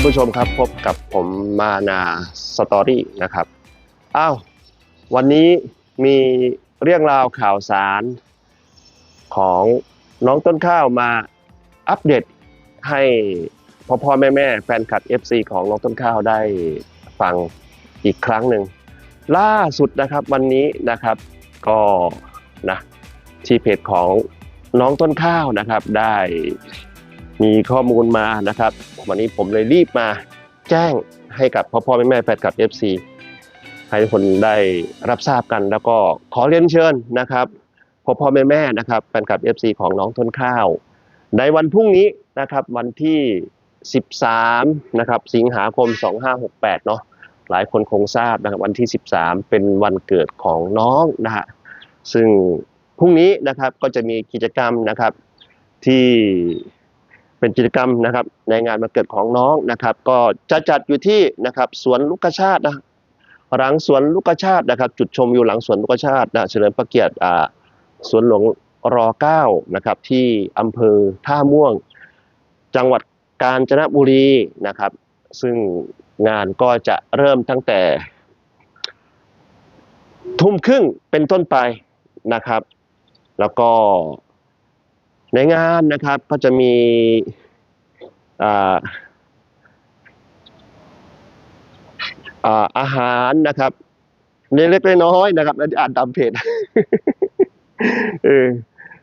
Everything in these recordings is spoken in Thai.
ท่านผู้ชมครับพบกับผมมานาสตอรี่นะครับอ้าววันนี้มีเรื่องราวข่าวสารของน้องต้นข้าวมาอัปเดตให้พ่อพ่อแม่แม่แฟนคลับ FC ของน้องต้นข้าวได้ฟังอีกครั้งหนึ่งล่าสุดนะครับวันนี้นะครับก็นะที่เพจของน้องต้นข้าวนะครับได้ มีข้อมูลมานะครับ วันนี้ผมเลยรีบมาแจ้งให้กับพ่อพ่อแม่แม่แฟนคลับ FC ให้ทุกคนได้รับทราบกัน แล้วก็ขอเรียนเชิญนะครับพ่อพ่อแม่แม่นะครับแฟนคลับ FC ของน้องต้นข้าว ในวันพรุ่งนี้นะครับวันที่ 13นะครับสิงหาคม 2568เนาะหลายคนคงทราบนะครับวันที่ 13 เป็นวันเกิดของน้องนะฮะซึ่งพรุ่งนี้นะครับก็จะมีกิจกรรมนะครับที่ เป็นกิจกรรมนะครับ ในงานวันเกิดของน้องนะครับ ก็จะจัดอยู่ที่นะครับสวนลูกชาตินะหลังสวนลูกชาตินะครับ จุดชมวิวหลังสวนลูกชาตินะเฉลิมพระเกียรติอ่าสวนหลวงร9นะครับ ที่อำเภอท่าม่วง จังหวัดกาญจนบุรีนะครับ ซึ่งงานก็จะเริ่มตั้งแต่ ทุ่มครึ่งเป็นต้นไปนะครับ แล้วก็ ในงานนะครับก็จะมีอาอาอาหารนะครับเล็กๆน้อยๆนะครับอ่านตามเพจเออ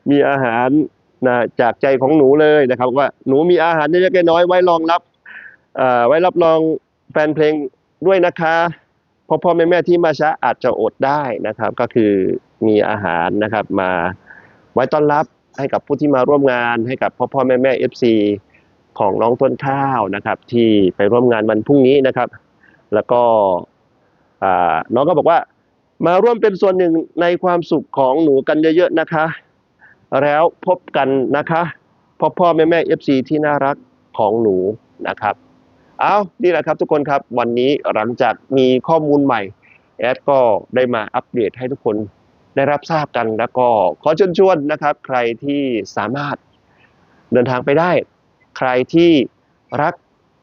มีอาหารนะจากใจของหนูเลยนะครับ ว่าหนูมีอาหารเล็กๆน้อยๆไว้รองรับไว้รับรองแฟนเพลงด้วยนะคะพ่อพ่อแม่แม่ที่มาช้าอาจจะอดได้นะครับ ก็คือมีอาหารนะครับมาไว้ต้อนรับ ให้กับผู้ที่มาร่วมงานให้กับพ่อพ่อแม่แม่เอฟซีของน้องต้นข้าวนะครับ ที่ไปร่วมงานวันพรุ่งนี้นะครับ แล้วก็น้องก็บอกว่า มาร่วมเป็นส่วนหนึ่งในความสุขของหนูกันเยอะๆนะคะ แล้วพบกันนะคะพ่อพ่อแม่แม่เอฟซีที่น่ารักของหนูนะครับ เอานี่แหละครับทุกคนครับวันนี้หลังจากมีข้อมูลใหม่แอดก็ได้มาอัปเดตให้ทุกคน ได้รับทราบกันแล้วก็ขอเชิญชวนนะครับ ใครที่สามารถเดินทางไปได้ ใครที่รัก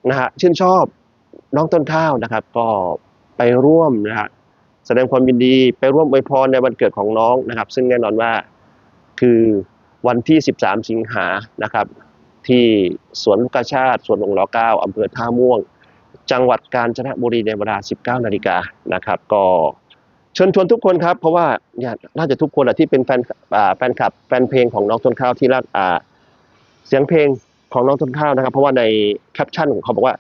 นะฮะชื่นชอบน้องต้นข้าวนะครับ ก็ไปร่วมนะฮะแสดงความยินดีไปร่วมอวยพรในวันเกิดของน้องนะครับ ซึ่งแน่นอนว่าคือวันที่ 13 สิงหานะครับ ที่สวนลูกชาติสวนหลวงรอเก้าอำเภอท่าม่วง จังหวัดกาญจนบุรีในเวลา 19 นาฬิกานะครับ ก็ เชิญชวนทุกคนครับ เพราะว่าเนี่ยน่าจะทุกคนแหละที่เป็นแฟนแฟนคลับแฟนเพลงของน้องต้นข้าวที่รักเสียงเพลงของน้องต้นข้าวนะครับ เพราะว่าในแคปชั่นของเขาบอกว่า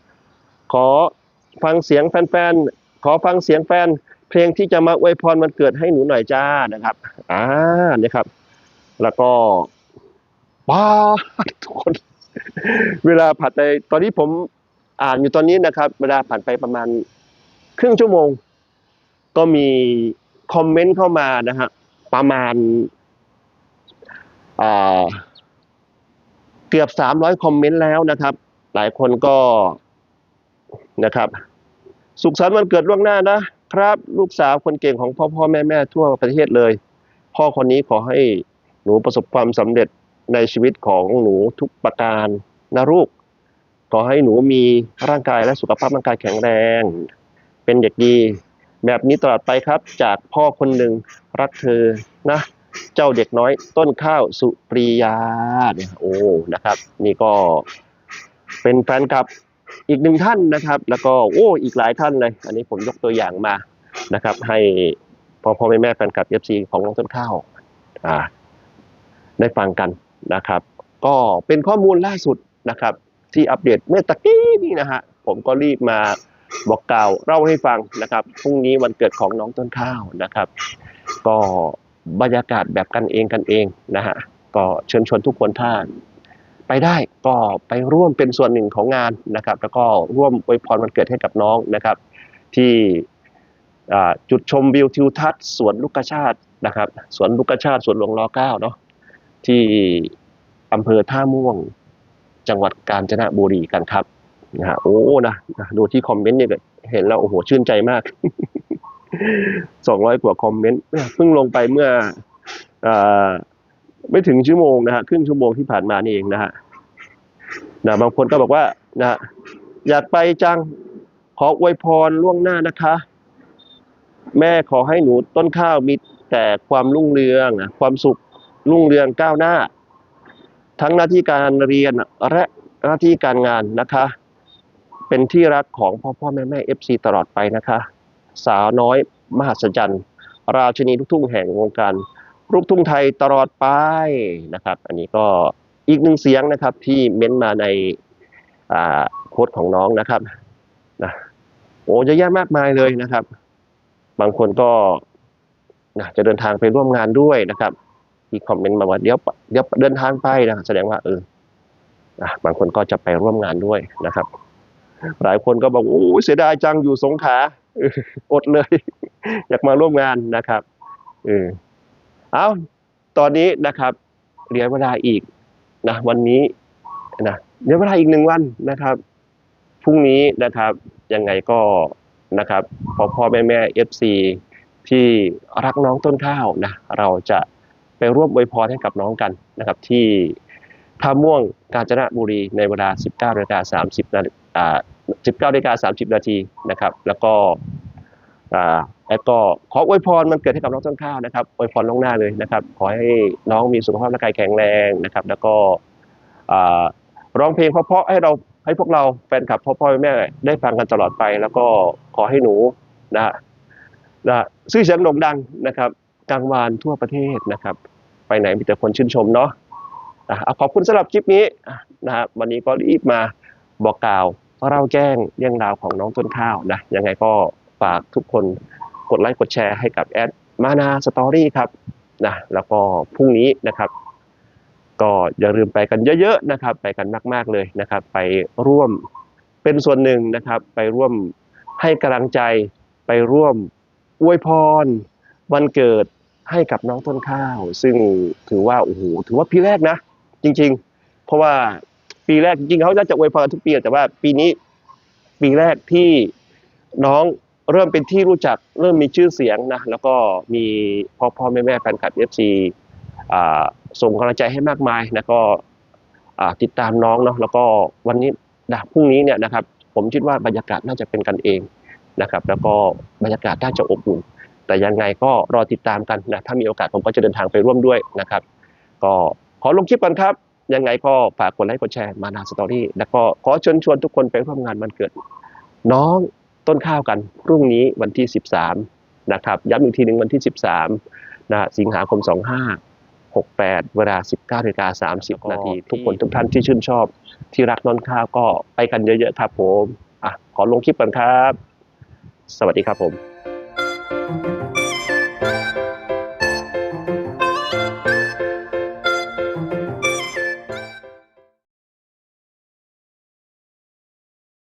ขอฟังเสียงแฟนๆขอฟังเสียงแฟนเพลงที่จะมาอวยพรวันเกิดให้หนูหน่อยจ้านะครับอ่านี่ครับ แล้วก็ป้าทุกคน เวลาผ่านไปตอนนี้ผมอ่านอยู่ตอนนี้นะครับ เวลาผ่านไปประมาณครึ่งชั่วโมง ก็มีคอมเมนต์เข้ามานะฮะประมาณเกือบสามร้อยคอมเมนต์แล้วนะครับ หลายคนก็นะครับ สุขสันต์วันเกิดล่วงหน้านะครับ ลูกสาวคนเก่งของพ่อพ่อแม่แม่ทั่วประเทศเลย พ่อคนนี้ขอให้หนูประสบความสำเร็จในชีวิตของหนูทุกประการนะลูกขอให้หนูมีร่างกายและสุขภาพร่างกายแข็งแรง เป็นเด็กดี แบบนี้ตลอดไปครับ จากพ่อคนหนึ่งรักเธอนะ เจ้าเด็กน้อยต้นข้าวสุปรียาเนี่ยโอ้นะครับ นี่ก็เป็นแฟนคลับอีกหนึ่งท่านนะครับ แล้วก็โอ้อีกหลายท่านเลย อันนี้ผมยกตัวอย่างมานะครับ ให้พ่อพ่อแม่แม่แฟนคลับเอฟซีของน้องต้นข้าวอ่าได้ฟังกันนะครับ ก็เป็นข้อมูลล่าสุดนะครับ ที่อัปเดตเมื่อตะกี้นี่นะฮะผมก็รีบมา บอกกล่าวเล่าให้ฟังนะครับพรุ่งนี้วันเกิดของน้องต้นข้าวนะครับ ก็บรรยากาศแบบกันเองกันเองนะฮะก็เชิญชวนทุกคนท่าน ไปได้ก็ไปร่วมเป็นส่วนหนึ่งของงานนะครับ แล้วก็ร่วมอวยพรวันเกิดให้กับน้องนะครับ ที่จุดชมวิวทิวทัศน์สวนลูกชาตินะครับสวนลูกชาติสวนหลวงรอเก้าเนาะที่อำเภอท่าม่วงจังหวัดกาญจนบุรีกันครับ นะฮะโอ้นะนะดูที่คอมเมนต์เนี่ยเห็นแล้วโอ้โหชื่นใจมากสองร้อยกว่าคอมเมนต์เพิ่งลงไปเมื่ออไม่ถึงชั่วโมงนะฮะครึ่งชั่วโมงที่ผ่านมานี่เองนะฮะนะบางคนก็บอกว่านะฮะอยากไปจังขออวยพรล่วงหน้านะคะ แม่ขอให้หนูต้นข้าวมีแต่ความรุ่งเรืองนะความสุขรุ่งเรืองก้าวหน้า ทั้งหน้าที่การเรียนและหน้าที่การงานนะคะ เป็นที่รักของพ่อพ่อแม่แม่เอฟซีตลอดไปนะคะ สาวน้อยมหัศจรรย์ ราชินีลูกทุ่งแห่งวงการลูกทุ่งไทยตลอดไปนะครับ อันนี้ก็อีกหนึ่งเสียงนะครับที่เม้นต์มาในโค้ดของน้องนะครับนะโอ้เยอะแยะมากมายเลยนะครับ บางคนก็นะจะเดินทางไปร่วมงานด้วยนะครับมีคอมเมนต์มาว่าเดี๋ยวเดี๋ยวเดินทางไปนะแสดงว่าเออนะบางคนก็จะไปร่วมงานด้วยนะครับ หลายคนก็บอกโอ้เสียดายจังอยู่สงขาอดเลย อยากมาร่วมงานนะครับเออเอาตอนนี้นะครับเหลือเวลาอีกนะวันนี้นะเหลือเวลาอีกหนึ่งวันนะครับพรุ่งนี้นะครับยังไงก็นะครับพ่อพ่อแม่แม่เอฟซีที่รักน้องต้นข้าวนะเราจะไปร่วมอวยพรให้กับน้องกันนะครับ ที่ท่าม่วงกาญจนบุรีในเวลา 19นาฬิกา30นาฬิอ่า 19นาฬิกา30 นาทีนะครับ แล้วก็แล้วก็ขออวยพรมันเกิดให้กับน้องต้นข้าวนะครับอวยพรล่วงหน้าเลยนะครับ ขอให้น้องมีสุขภาพร่างกายแข็งแรงนะครับ แล้วก็ร้องเพลงเพราะๆให้เราให้พวกเราแฟนคลับพ่อพ่อแม่ได้ฟังกันตลอดไป แล้วก็ขอให้หนูนะนะชื่อเสียงโด่งดังนะครับกลางวานทั่วประเทศนะครับ ไปไหนมีแต่คนชื่นชมเนาะอะขอบคุณสำหรับคลิปนี้อะนะฮะวันนี้ก็รีบมาบอกกล่าว เราแจ้งเรื่องราวของน้องต้นข้าวนะยังไงก็ฝากทุกคนกดไลค์กดแชร์ให้กับแอดมานาสตอรี่ครับนะแล้วก็พรุ่งนี้นะครับ ก็อย่าลืมไปกันเยอะๆนะครับ ไปกันมากๆเลยนะครับ ไปร่วมเป็นส่วนหนึ่งนะครับ ไปร่วมให้กำลังใจ ไปร่วมอวยพร วันเกิดให้กับน้องต้นข้าว ซึ่งถือว่าโอ้โหถือว่าปีแรกนะ จริง ๆ เพราะว่า ปีแรกจริงๆเขาจะอวยพรทุกปีแต่ว่าปีนี้ปีแรกที่น้องเริ่มเป็นที่รู้จักเริ่มมีชื่อเสียงนะแล้วก็มีพ่อพ่อแม่แม่แฟนคลับเอฟซีส่งกำลังใจให้มากมายนะก็ติดตามน้องเนาะแล้วก็วันนี้นะพรุ่งนี้เนี่ยนะครับ ผมคิดว่าบรรยากาศน่าจะเป็นกันเองนะครับ แล้วก็บรรยากาศน่าจะอบอุ่นแต่ยังไงก็รอติดตามกันนะถ้ามีโอกาสผมก็จะเดินทางไปร่วมด้วยนะครับ ก็ขอลงคลิปกันครับ ยังไงก็ฝากกดไลค์กดแชร์มานาสตอรี่แล้วก็ขอเชิญชวนทุกคนไปร่วมงานวันเกิด น้องต้นข้าวกันพรุ่งนี้วันที่ 13 นะครับ ย้ำอีกทีหนึ่งวันที่ 13นะสิงหาคม 2568 เวลา 19นาฬิกา30 นาที ทุกคนทุกท่านที่ชื่นชอบ ที่รักน้องข้าวก็ไปกันเยอะๆครับผมอะขอลงคลิปกันครับ สวัสดีครับผม